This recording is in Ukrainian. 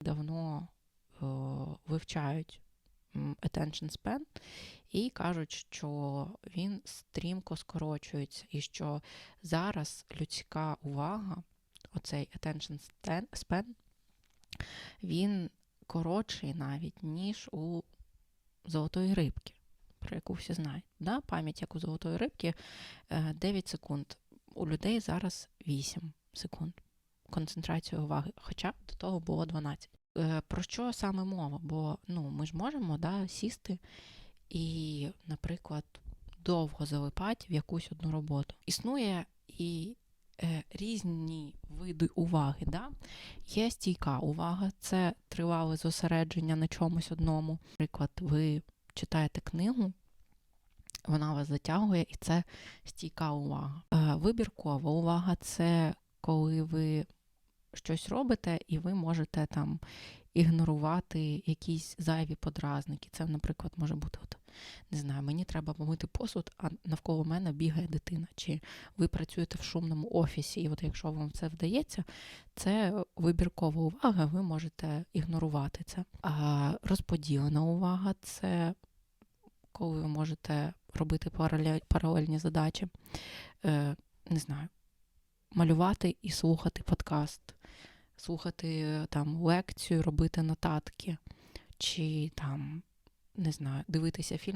давно е, вивчають attention span і кажуть, що він стрімко скорочується, і що зараз людська увага, оцей attention span- він коротший навіть, ніж у золотої рибки, про яку всі знають. Да? Пам'ять, як у золотої рибки, е, 9 секунд. У людей зараз 8 секунд. Концентрація уваги, хоча до того було 12. Е, Про що саме мова? Бо ну, ми ж можемо да, сісти і, наприклад, довго залипати в якусь одну роботу. Існує і е, різні види уваги. Да? Є стійка увага, це тривале зосередження на чомусь одному. Наприклад, ви читаєте книгу, вона вас затягує, і це стійка увага. Е, Вибіркова увага це коли ви щось робите, і ви можете там ігнорувати якісь зайві подразники. Це, наприклад, може бути от, не знаю, мені треба помити посуд, а навколо мене бігає дитина. Чи ви працюєте в шумному офісі, і от якщо вам це вдається, це вибіркова увага, ви можете ігнорувати це. А розподілена увага це коли ви можете робити паралельні задачі. Е, не знаю, малювати і слухати подкаст, слухати е, там лекцію, робити нотатки, чи там, не знаю, дивитися фільм.